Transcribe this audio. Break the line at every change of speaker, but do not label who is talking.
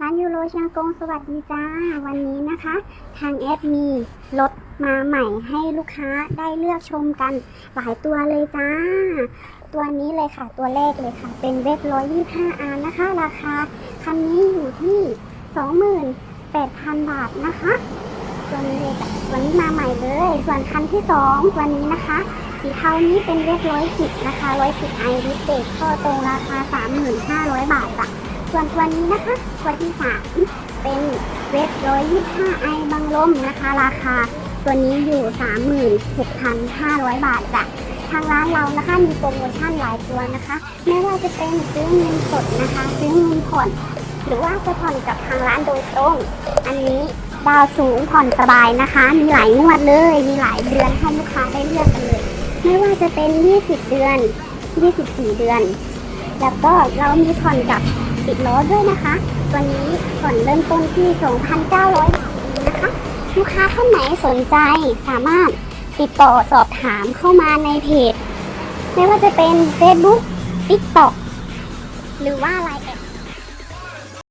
ร้านยูโรเชียงกงสวัสดีจ้า วันนี้นะคะ ทางแอดมีรถมาใหม่ให้ลูกค้าได้เลือกชมกันหลายตัวเลยจ้า ตัวนี้เลยค่ะตัวแรกเลยค่ะ เป็นเวฟร้อยยี่ห้าอาร์นะคะ ราคาคันนี้อยู่ที่สองหมื่นแปดพันบาทนะคะตัวนี้เลยจ้ะตัวนี้มาใหม่เลย ส่วนคันที่สองตัวนี้นะคะสีเทานี้เป็นเวฟร้อยสิบนะคะร้อยสิบไอริสเบรกข้อตรงราคาสามหมื่นห้าร้อยบาทจ้ะ วนตัวนี้นะคะ ตัวที่สามเป็นเวฟร้อยยี่ห้าไอบังลมนะคะ ราคาตัวนี้อยู่สามหมื่นหกพันห้าร้อยบาทจ้ะทางร้านเรานะคะมีโปรโมชั่นหลายตัวนะคะ ไม่ว่าจะเป็นซื้อเงินสดนะคะ ซื้อเงินผ่อนหรือว่าจะผ่อนกับทางร้านโดยตรง อันนี้ดาวสูงผ่อนสบายนะคะ มีหลายงวดเลย มีหลายเดือนให้ลูกค้าได้เลือกกันเลย ไม่ว่าจะเป็น 20 เดือน 24 เดือน แล้วก็เรามีผ่อนกับ ติดล้อด้วยนะคะ ตัวนี้ส่วนเริ่มต้นที่ 2,900 บาทนะคะ ลูกค้าท่านไหนสนใจสามารถติดต่อสอบถามเข้ามาในเพจ ไม่ว่าจะเป็น Facebook TikTok หรือว่า Line แอด